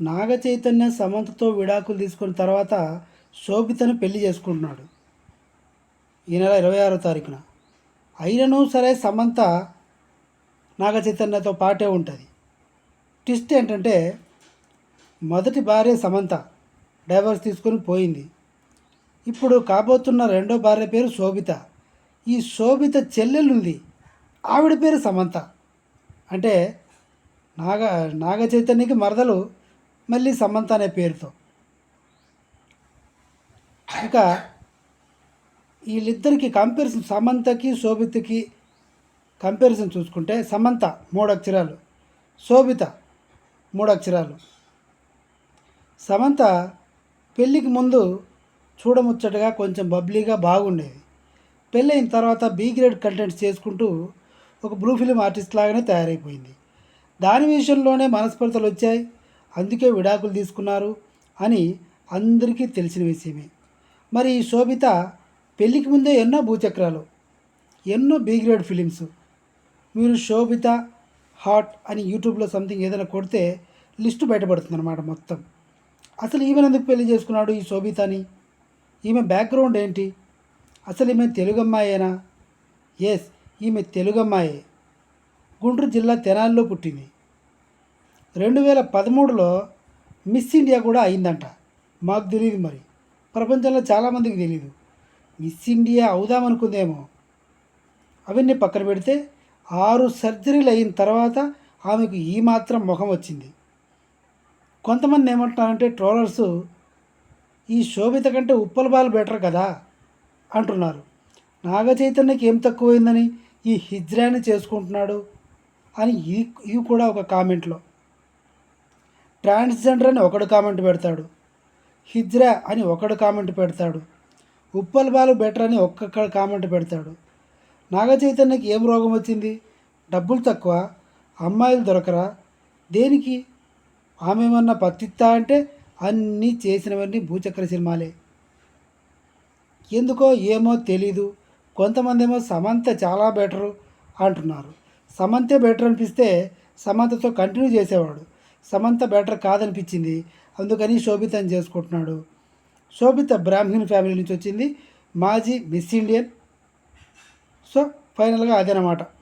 నాగ చైతన్య సమంతతో విడాకులు తీసుకున్న తర్వాత శోభితను పెళ్ళి చేసుకుంటున్నాడు. ఈ నెల ఇరవై ఆరో తారీఖున. అయినను సరే సమంత నాగ చైతన్యతో పాటే ఉంటుంది. ట్విస్ట్ ఏంటంటే మొదటి భార్య సమంత డైవర్స్ తీసుకొని పోయింది. ఇప్పుడు కాబోతున్న రెండో భార్య పేరు శోభిత. ఈ శోభిత చెల్లెలుంది. ఆవిడ పేరు సమంత. అంటే నాగ నాగ చైతన్యకి మరదలు మళ్ళీ సమంత అనే పేరుతో. ఇక వీళ్ళిద్దరికి కంపారిజన్ సమంతకి శోభితకి కంపారిజన్ చూసుకుంటే సమంత మూడు అక్షరాలు శోభిత మూడు అక్షరాలు. సమంత పెళ్ళికి ముందు చూడముచ్చటగా కొంచెం బబ్లీగా బాగుండేది. పెళ్ళైన తర్వాత బీ గ్రేడ్ కంటెంట్స్ చేసుకుంటూ ఒక బ్లూ ఫిలిం ఆర్టిస్ట్ లాగానే తయారైపోయింది. దాని విషయంలోనే మనస్పర్ధలు వచ్చాయి. అందుకే విడాకులు తీసుకున్నారు అని అందరికీ తెలిసిన విషయమే. మరి ఈ శోభిత పెళ్ళికి ముందే ఎన్నో భూచక్రాలు ఎన్నో బీ గ్రేడ్ ఫిలిమ్స్ మీరు శోభిత హాట్ అని యూట్యూబ్లో సంథింగ్ ఏదైనా కొడితే లిస్టు బయటపడుతుంది అనమాట మొత్తం. అసలు ఈమెను ఎందుకు పెళ్ళి చేసుకున్నాడు ఈ శోభితని? ఈమె బ్యాక్గ్రౌండ్ ఏంటి? అసలు ఈమె తెలుగు అమ్మాయేనా? ఎస్ ఈమె తెలుగు అమ్మాయే. గుంటూరు జిల్లా తెనాలిలో పుట్టింది. రెండు వేల పదమూడులో మిస్ ఇండియా కూడా అయిందంట. మాకు తెలియదు మరి. ప్రపంచంలో చాలామందికి తెలియదు మిస్ ఇండియా అవుదామనుకుందేమో. అవన్నీ పక్కన పెడితే ఆరు సర్జరీలు అయిన తర్వాత ఆమెకు ఈ మాత్రం ముఖం వచ్చింది. కొంతమంది ఏమంటున్నారంటే ట్రోలర్స్ ఈ శోభిత కంటే ఉప్పల బాలు బెటర్ కదా అంటున్నారు. నాగ చైతన్యకి ఏం తక్కువైందని ఈ హిజ్రాని చేసుకుంటున్నాడు అని ఈ ఇవి కూడా ఒక కామెంట్లో. ట్రాన్స్జెండర్ అని ఒకడు కామెంట్ పెడతాడు. హిజ్రా అని ఒకడు కామెంట్ పెడతాడు. ఉప్పల్ బాలు బెటర్ అని ఒక్కొక్కడు కామెంట్ పెడతాడు. నాగ చైతన్యకి ఏం రోగం వచ్చింది? డబ్బులు తక్కువ అమ్మాయిలు దొరకరా? దేనికి? ఆమె ఏమన్నా పత్తిత్తా అంటే అన్నీ చేసినవన్నీ భూచక్ర సినిమాలే. ఎందుకో ఏమో తెలీదు. కొంతమంది ఏమో సమంత చాలా బెటరు అంటున్నారు. సమంతే బెటర్ అనిపిస్తే సమంతతో కంటిన్యూ చేసేవాడు. సమంత బెటర్ కాదనిపించింది. అందుకని శోభితని చేసుకుంటున్నాడు. శోభిత బ్రాహ్మణ్ ఫ్యామిలీ నుంచి వచ్చింది. మాజీ మిస్ ఇండియన్. సో ఫైనల్గా అదేనమాట.